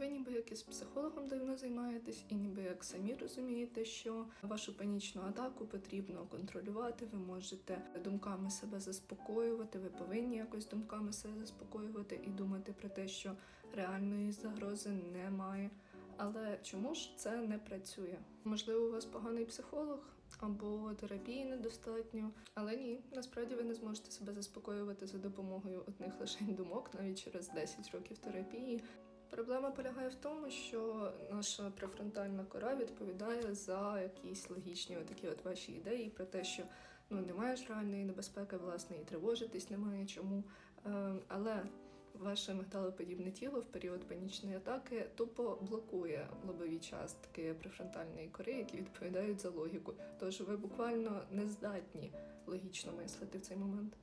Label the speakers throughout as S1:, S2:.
S1: ви ніби як із психологом давно займаєтесь, і ніби як самі розумієте, що вашу панічну атаку потрібно контролювати. Ви можете думками себе заспокоювати. Ви повинні якось думками себе заспокоювати і думати про те, що реальної загрози немає. Але чому ж це не працює? Можливо, у вас поганий психолог або терапії недостатньо. Але ні, насправді ви не зможете себе заспокоювати за допомогою одних лише думок, навіть через 10 років терапії. Проблема полягає в тому, що наша префронтальна кора відповідає за якісь логічні такі от ваші ідеї про те, що ну немає ж реальної небезпеки, власне, і тривожитись немає чому. Е, але ваше мигдалоподібне тіло в період панічної атаки тупо блокує лобові частки префронтальної кори, які відповідають за логіку. Тож ви буквально не здатні логічно мислити в цей момент.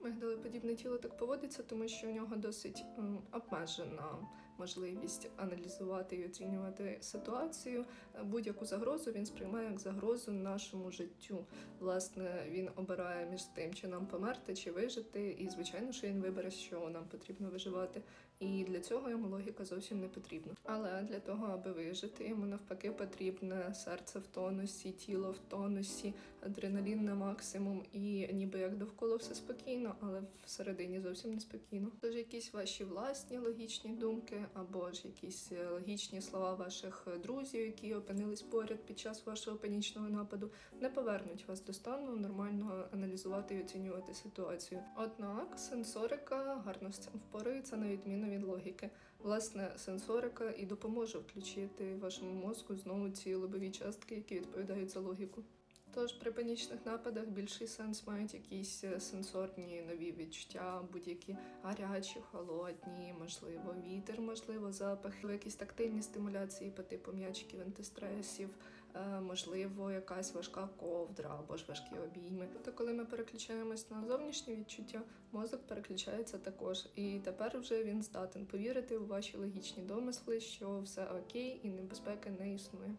S1: Мигдалеподібне тіло так поводиться, тому що у нього досить обмежена можливість аналізувати і оцінювати ситуацію. Будь-яку загрозу він сприймає як загрозу нашому життю. Власне, він обирає між тим, чи нам померти, чи вижити. І звичайно, що він вибере, що нам потрібно виживати. І для цього йому логіка зовсім не потрібна. Але для того, аби вижити, йому навпаки потрібне серце в тонусі, тіло в тонусі, адреналін на максимум, і ніби як довкола все спокійно, але всередині зовсім не спокійно. Тож якісь ваші власні логічні думки, або ж якісь е, логічні слова ваших друзів, які опинились поряд під час вашого панічного нападу, не повернуть вас до стану нормально аналізувати і оцінювати ситуацію. Однак сенсорика гарно з цим впорається на відміну від логіки. Власне, сенсорика і допоможе включити вашому мозку знову ці лобові частки, які відповідають за логіку. Тож при панічних нападах більший сенс мають якісь е, сенсорні нові відчуття, будь-які гарячі, холодні, можливо, вітер, можливо, запах, якісь тактильні стимуляції по типу м'ячиків антистресів, е, можливо, якась важка ковдра або ж важкі обійми. То коли ми переключаємось на зовнішні відчуття, мозок переключається також. І тепер вже він здатен повірити у ваші логічні домисли, що все окей і небезпеки не існує.